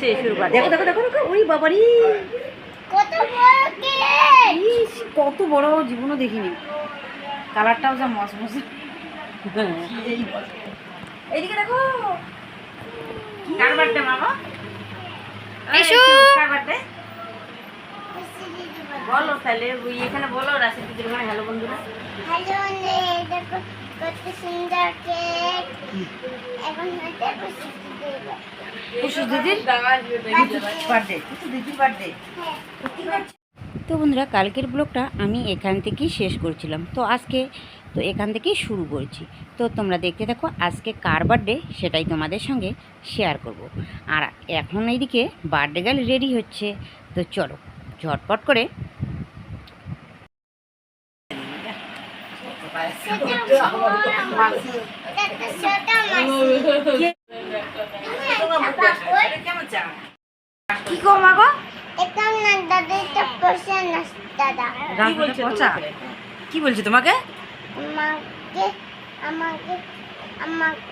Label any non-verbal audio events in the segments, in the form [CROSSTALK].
হচ্ছে এসুর বাড়ি দেখো দেখো দেখো দেখো ওই বাবারি। কত বড় ইস, কত বড় জীবনও দেখিনি। কালারটাও যা মস মস এইদিকে দেখো। কার বার্থডে মামা এসো। কার বার্থডে বলো তাহলে ওই এখানে বলো রাশি দিদির মানে হ্যালো বন্ধুরা। হ্যালো দেখো কত সুন্দর কেক। এখন শিশু দেবে দিদির বার্থডে কুসুস দিদির বার্থডে তো বন্ধুরা কালকের ব্লগটা আমি এখান থেকেই শেষ করছিলাম। তো আজকে তো এখান থেকেই শুরু করছি। তো তোমরা দেখতে থাকো আজকে কার বার্থডে সেটাই তোমাদের সঙ্গে শেয়ার করব। আর এখন এইদিকে বার্থডে গার্ল রেডি হচ্ছে। তো চলো ঝটপট করে তো ছোট মাসি কি গো মা গো এটা না দাদা এটা পয়সা না পচা কি বলছে তোমাকে? আমাকে আমাকে আমাকে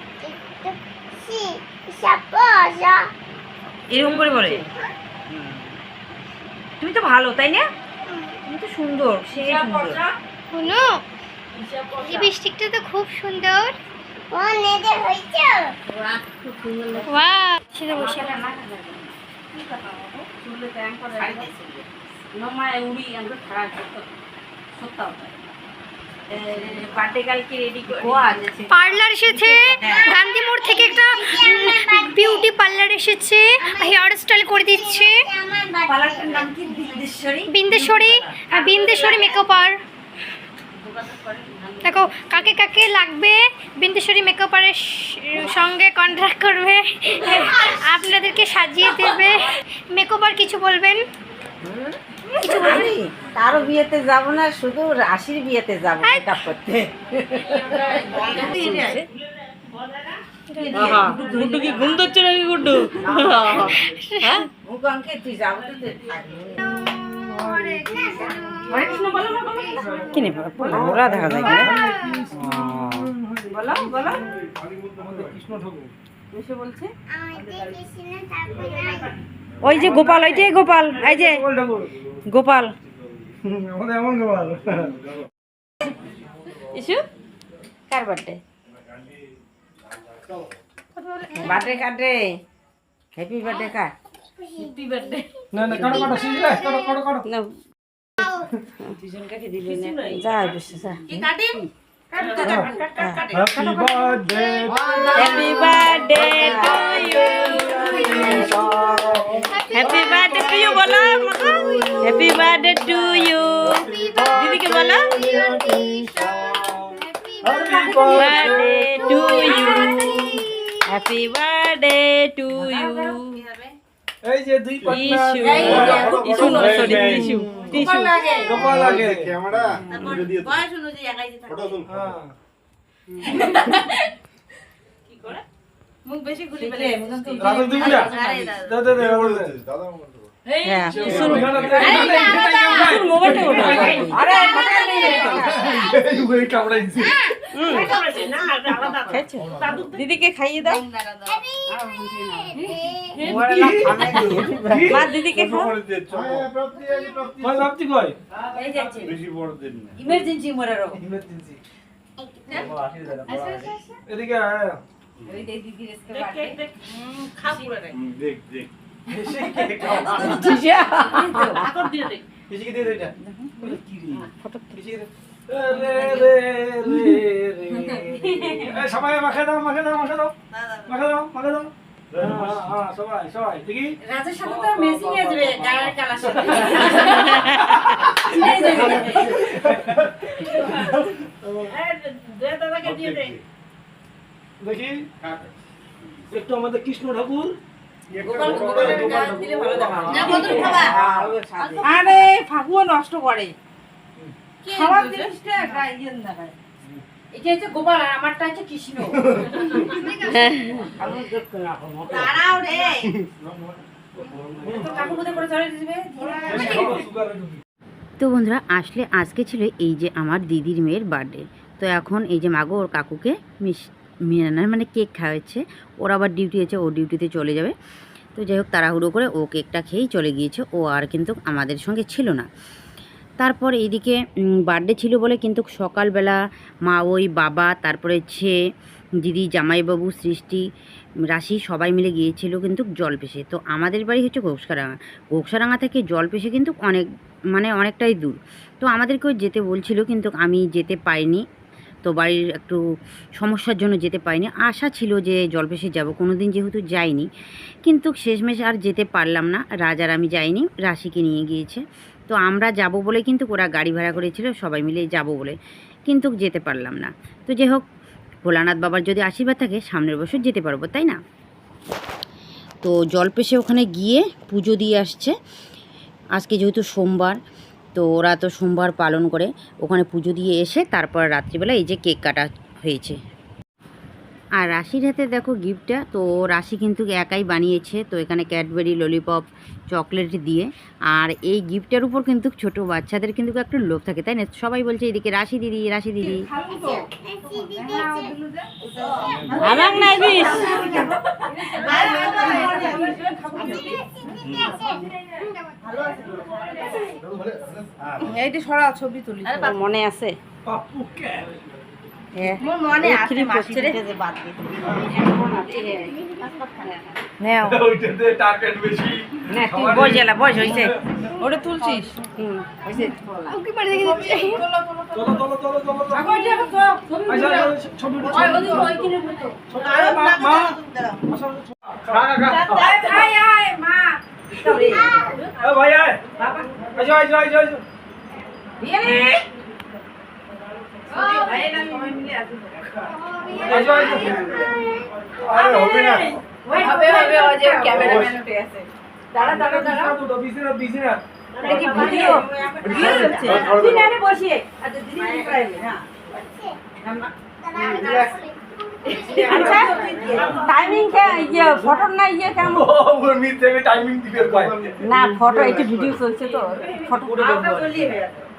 এরকম করে বলে? তুমি তো ভালো তাই না? তুমি তো সুন্দর সে সুন্দর। শুনো। এই তো খুব সুন্দর। ও নেদে হইছে। ওয়াও সেটা বসে রেডি পার্লার এসেছে গান্ধী মোড় থেকে একটা বিউটি পার্লার এসেছে হেয়ার স্টাইল করে দিচ্ছে। বিন্দেশ্বরী? বিন্দেশ্বরী আর মেকআপ আর। দেখো কাকে কাকে লাগবে বিন্দেশ্বরী মেকআপারের সঙ্গে কন্ট্রাক্ট করবে আপনাদেরকে সাজিয়ে দেবে। মেকআপার কিছু বলবেন? বলবেন কারও বিয়েতে যাব না শুধু রাশির বিয়েতে যাব মেকআপ করতে। গুড্ডু কি ঘুম ধরছে নাকি গুড্ডু? হ্যাঁ? তুই যাব তো হরে কৃষ্ণ বলো না বলো কিনে ওরা দেখা যায় বলো বলো। এসে বলছে? আমাদের কৃষ্ণ তারপরে ওই যে গোপাল ওইটাই গোপাল এই যে গোপাল। ইসু কার বার্থডে বার্থডে কাটে হ্যাপি বার্থডে কার? হ্যাপি বার্থডে না না কাটো কাটো সিজলে কাটো কাটো কাটো। না। দুজন দিলে না? যা বসে যা। happy birthday happy birthday to you happy birthday to you বলো হ্যাপি বার্থডে টু ইউ দিদিকে বলো happy birthday to you happy birthday to you এই যে দুই পাটনা ইসু ইসু না সরি ইসু ইসু গোপাল লাগে। ক্যামেরা বয়স অনুযায়ী একাই যেতে ফটো তুল হ্যাঁ। মুখ বেশি ঘুরি ফেলে দাদা দাদা। দাদা হ্যাঁ। দিছি দিদিকে খাইয়ে দাও। মা দিদিকে খাও। কই ভাবছি কই? এই যাচ্ছে বেশি বড় দিন না। ইমার্জেন্সি মরারো এদিকে দেখ দেখ। দাও দাও দাও দাও দাও সবাই সবাই দেখি। একটু আমাদের কৃষ্ণ ঠাকুর। আরে ফাগুও নষ্ট করে। খাবার জিনিসটা গাইয়েন না ভাই এটা হচ্ছে গোপাল আর আমারটা হচ্ছে কৃষ্ণ। [LAUGHS] দাঁড়াও রে। তো [LAUGHS] কাকু কোথায় করে চলে দিবে তো বন্ধুরা আসলে আজকে ছিল এই যে আমার দিদির মেয়ের বার্থডে তো এখন এই যে মাগো ওর কাকুকে মিস মিনানার মানে কেক খাওয়াচ্ছে। ওর আবার ডিউটি আছে, ও ডিউটিতে চলে যাবে। তো যাই হোক, তাড়াহুড়ো করে ও কেকটা খেয়েই চলে গিয়েছে। ও আর কিন্তু আমাদের সঙ্গে ছিল না। তারপর এইদিকে বার্থডে ছিল বলে কিন্তু সকালবেলা মা, ওই বাবা, তারপরে ছে, দিদি, জামাইবাবু, সৃষ্টি, রাশি সবাই মিলে গিয়েছিল কিন্তু জল পেশে তো আমাদের বাড়ি হচ্ছে ঘোকসারাঙা ঘোকসারাঙা থেকে জল পেশে কিন্তু অনেক মানে অনেকটাই দূর। তো আমাদেরকেও যেতে বলছিল কিন্তু আমি যেতে পারিনি। তো বাড়ির একটু সমস্যার জন্য যেতে পারিনি। আশা ছিল যে জলপেশে যাব কোনো দিন যেহেতু যাইনি। কিন্তু শেষমেশ আর যেতে পারলাম না রাজার আমি যাইনি, রাশিকে নিয়ে গিয়েছে। তো আমরা যাব বলে কিন্তু ওরা গাড়ি ভাড়া করেছিল, সবাই মিলে যাব বলে কিন্তু যেতে পারলাম না। তো যাই হোক, ভোলানাথ বাবার যদি আশীর্বাদ থাকে, সামনের বছর যেতে পারব, তাই না? তো জলপেশে ওখানে গিয়ে পুজো দিয়ে আসছে। আজকে যেহেতু সোমবার তো ওরা তো সোমবার পালন করে। ওখানে পুজো দিয়ে এসে তারপর রাত্রিবেলা এই যে কেক কাটা হয়েছে। আর রাশির হাতে দেখো গিফটটা তো রাশি কিন্তু একাই বানিয়েছে তো এখানে ক্যাডবেরি ললিপপ চকলেট দিয়ে। আর এই গিফটের উপর কিন্তু ছোট বাচ্চাদের কিন্তু একটু লোভ থাকে তাই না? সবাই বলছে এদিকে রাশি দিদি রাশি দিদি। আমার নাই দিস এইটি সরা ছবি তুলি। তোর মনে আছে? ওটা তুলছিস? হুম ওকে পারে দেখে দিচ্ছি? চলো চলো চলো চলো আগো এটা তো ছবি উঠো, ছবি উঠো। ছবি- আরে মা। মা। আসো, আসো। খা, খা, খা। আয় আয় ভাই আয় আরে হবে না হবে হবে ওই যে ক্যামেরাম্যান উঠে আছে দাঁড়া দাঁড়া দাঁড়া দুটো বিছানা বিছানা এটা কি ভিডিও ভিডিও চলছে দিদি আরে বসিয়ে আচ্ছা দিদি প্রাইভেট হ্যাঁ আচ্ছা টাইমিং কে ইয়ে ফটো না ইয়ে কেমন ও ওর টাইমিং দিবে না ফটো একটু ভিডিও চলছে তো ফটো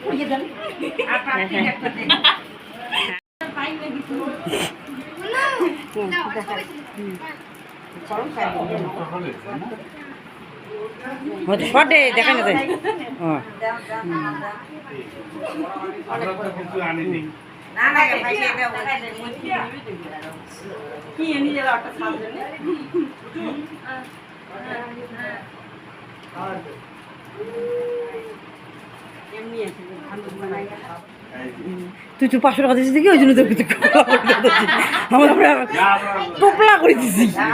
তুলে বলে বাহ। দাঁড়া ক্যামেরাম্যানের অবস্থা টাইট শর্টে দেখা না না না ভাই এটা কি এনে যাবে একটা সামনে তুই তো পাঁচশো টাকা দিয়েছিস দেখি ওই জন্য তোকে আমরা আমরা টোপলা করে দিছি না?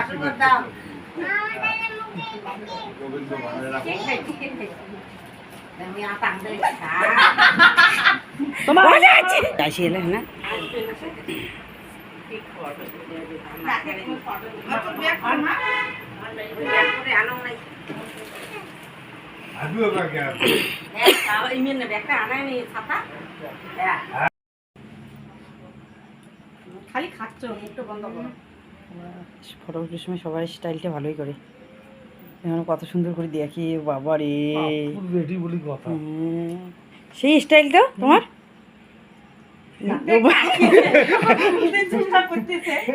খালি খাচ্ছ মুখটা বন্ধ করো। ফটো সময় সবার স্টাইলটা ভালোই করে। এখন কত সুন্দর করে দেখি বাবা রে বলি কথা। সেই স্টাইল তো তোমার?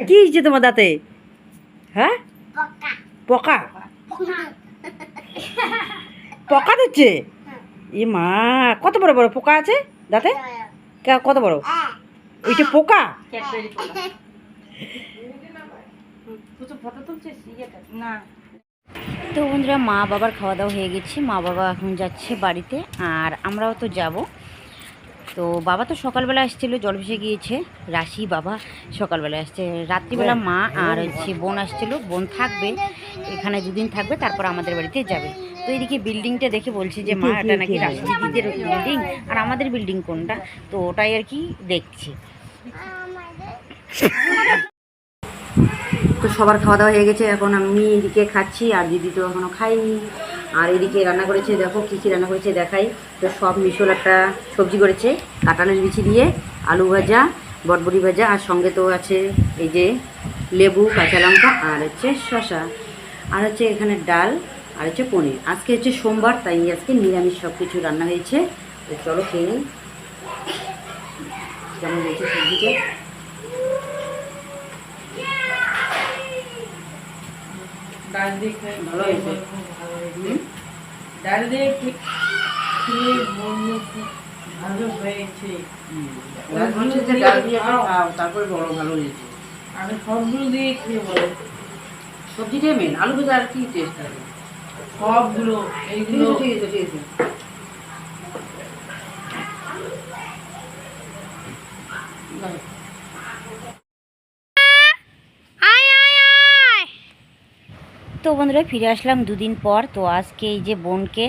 কি হয়েছে তোমার দাঁতে? হ্যাঁ? পোকা পোকা দিচ্ছে? এ মা কত বড় বড় পোকা আছে দাঁতে? কত বড়? ওইটা পোকা? না তো বন্ধুরা মা বাবার খাওয়া দাওয়া হয়ে গেছে। মা বাবা এখন যাচ্ছে বাড়িতে আর আমরাও তো যাব। তো বাবা তো সকালবেলা আসছিল জল ভেসে গিয়েছে। রাশি বাবা সকালবেলা আসছে। রাত্রিবেলা মা আর হচ্ছে বোন আসছিল। বোন থাকবে এখানে দুদিন থাকবে তারপর আমাদের বাড়িতে যাবে। তো এদিকে বিল্ডিংটা দেখে বলছি যে মা এটা নাকি রাশি দিদিদের বিল্ডিং আর আমাদের বিল্ডিং কোনটা? তো ওটাই আর কি দেখছি। তো সবার খাওয়া দাওয়া হয়ে গেছে এখন আমি এদিকে খাচ্ছি আর দিদি তো এখনও খাইনি আর এদিকে রান্না করেছে দেখো কী কী রান্না করেছে দেখাই। তো সব মিশল একটা সবজি করেছে কাঁঠালের বিচি দিয়ে আলু ভাজা বটবটি ভাজা আর সঙ্গে তো আছে এই যে লেবু কাঁচা লঙ্কা আর হচ্ছে শশা আর হচ্ছে এখানে ডাল আর হচ্ছে পনির। আজকে হচ্ছে সোমবার তাই আজকে নিরামিষ সব কিছু রান্না হয়েছে। তো চলো খেয়ে নিই। কেমন হয়েছে। সবজিটা ভালো হয়েছে। ডাল দিয়ে খেয়ে ভালো হয়েছে। ডাল হচ্ছে যে ডাল দিয়ে খাও, তারপরে বড় ভালো হয়েছে আমি সবগুলো দিয়ে খেয়ে বলো। সবজিটাই মেন আলু ভাজা আর কি টেস্ট আছে সবগুলো এইগুলো। ঠিক আছে ঠিক আছে। আয় আয় আয়। তো বন্ধুরা ফিরে আসলাম দুদিন পর। তো আজকে এই যে বোনকে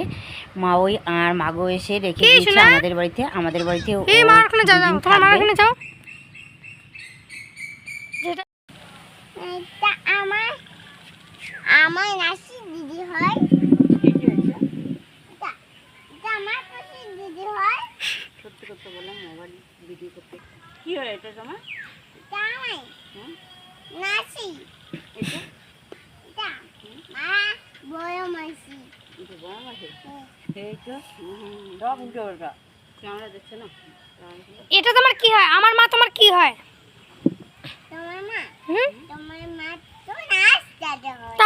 মা ওই আর মাগো এসে রেখে দিয়েছে আমাদের বাড়িতে। আমাদের বাড়িতে আমার আমার নাসি দিদি হয় এটা এটা আমার পাশে দিদি হয় সত্যি করতে বললাম মোবাইল ভিডিও করতে কি হয় এটা তোমার এটা আমার হুম? নাসি এটা এটা মা বড় মাসি এটা বড় মাসে হ্যাঁ। এই তো সব উল্টো না? এটা তোমার কি হয়? আমার মা তোমার কি হয়? তোমার মা? তোমার মা তো নাচ দাদা হয়।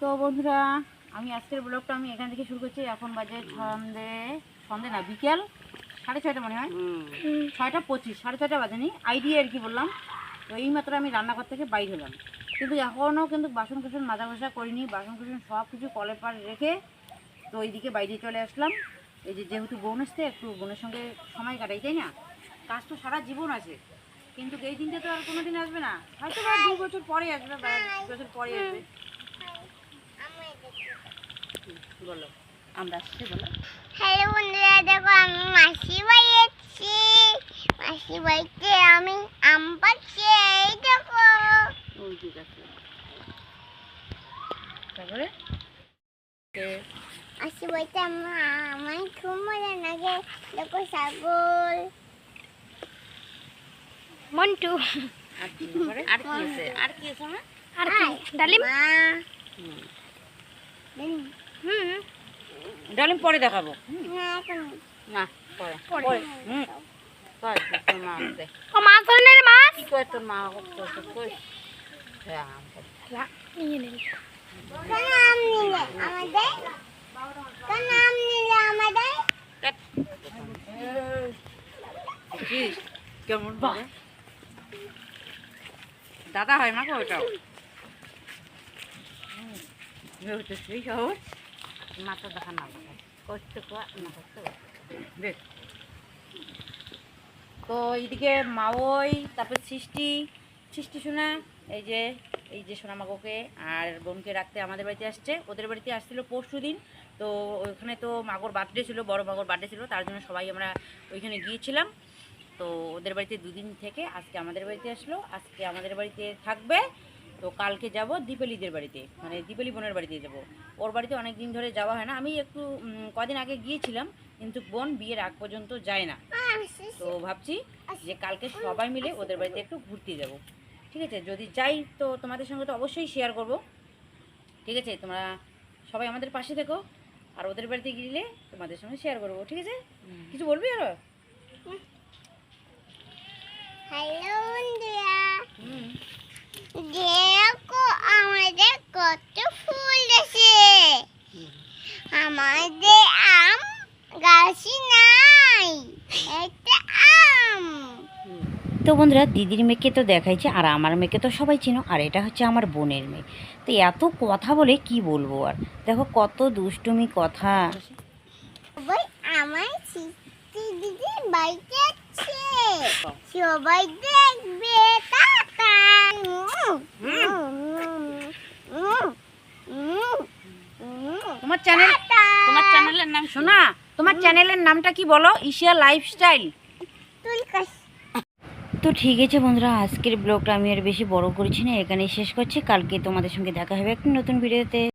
তো বন্ধুরা আমি আজকের ব্লগটা আমি এখান থেকে শুরু করছি। এখন বাজে সন্ধে সন্ধে না বিকেল সাড়ে ছয়টা মনে হয়। ছয়টা পঁচিশ সাড়ে ছয়টা বাজেনি। আইডিয়া আর কি বললাম তো এই মাত্র আমি রান্নাঘর থেকে বাইর হলাম। কিন্তু এখনও কিন্তু বাসন কুসন মাজা ঘষা করিনি বাসন কুসন সব কিছু কলের পার রেখে তো এইদিকে বাইরে চলে আসলাম। এই যে যেহেতু বোন আসতে একটু বোনের সঙ্গে সময় কাটাই তাই না? কাজ তো সারা জীবন আছে। কিন্তু এই দিনটা তো আর কোনো দিন আসবে না। হয়তো বা দু বছর পরে আসবে বা এক বছর পরে আসবে। বলো। আমরা আসছি বলো। হ্যালো বন্ধুরা দেখো আমি মাসি বাড়ি এসেছি। মাসি বাড়িতে আমি আম পাচ্ছি এই দেখো। ওই ঠিক আছে তারপরে? মাসি বাড়িতে আমার আমার খুব মজা লাগে। দেখো ছাগল। মন্টু। আর কি তারপরে? আর কি আছে? আর কি আছে আর কি? ডালিম। হুম, হুম। ডালিম পরে দেখাবো। না পরে। হুম। মা মাছ ধরে নে মাছ কি কয় তোর মা? কর। কেমন দাদা হয় না গো ওটাও? সেই সহজ তো এইদিকে মাওই তারপর সৃষ্টি। সৃষ্টি শোনা, এই যে এই যে সোনা সোনামাগোকে আর বোনকে রাখতে আমাদের বাড়িতে আসছে। ওদের বাড়িতে আসছিল পরশু দিন। তো ওইখানে তো মাগোর বার্থডে ছিল, বড় মাগোর বার্থডে ছিল, তার জন্য সবাই আমরা ওইখানে গিয়েছিলাম। তো ওদের বাড়িতে দুদিন থেকে আজকে আমাদের বাড়িতে আসলো। আজকে আমাদের বাড়িতে থাকবে। তো কালকে যাব দীপালিদের বাড়িতে মানে দীপালি বোনের বাড়িতে যাব। ওর বাড়িতে অনেক দিন ধরে যাওয়া হয় না। আমি একটু কদিন আগে গিয়েছিলাম কিন্তু বোন বিয়ের আগ পর্যন্ত যায় না। তো ভাবছি যে কালকে সবাই মিলে ওদের বাড়িতে একটু ঘুরতে যাব। ঠিক আছে? যদি যাই তো তোমাদের সঙ্গে তো অবশ্যই শেয়ার করব। ঠিক আছে? তোমরা সবাই আমাদের পাশে থেকো। আর ওদের বাড়িতে গেলে তোমাদের সঙ্গে শেয়ার করব। ঠিক আছে? কিছু বলবি আরও? হ্যালো বন্ধুরা। হুম। দেখো আমাদের কত ফুল আছে আমাদের আম গাছই নাই একটা আম। তো বন্ধুরা দিদির মেয়েকে তো দেখাইছে আর আমার মেয়েকে তো সবাই চিনো আর এটা হচ্ছে আমার বোনের মেয়ে। তো এত কথা বলে কি বলব আর? দেখো কত দুষ্টুমি কথা। সবাই আমার দিদি বাড়িতে আছে। সবাই দেখবে টাটা তোমার চ্যানেল তোমার চ্যানেলের নাম শোনা তোমার চ্যানেলের নামটা কি বলো? ইশিয়া লাইফস্টাইল তো ঠিক আছে বন্ধুরা আজকের ব্লগটা আমি আর বেশি বড় করেছি না এখানে শেষ করছি। কালকে তোমাদের সঙ্গে দেখা হবে একটি নতুন ভিডিওতে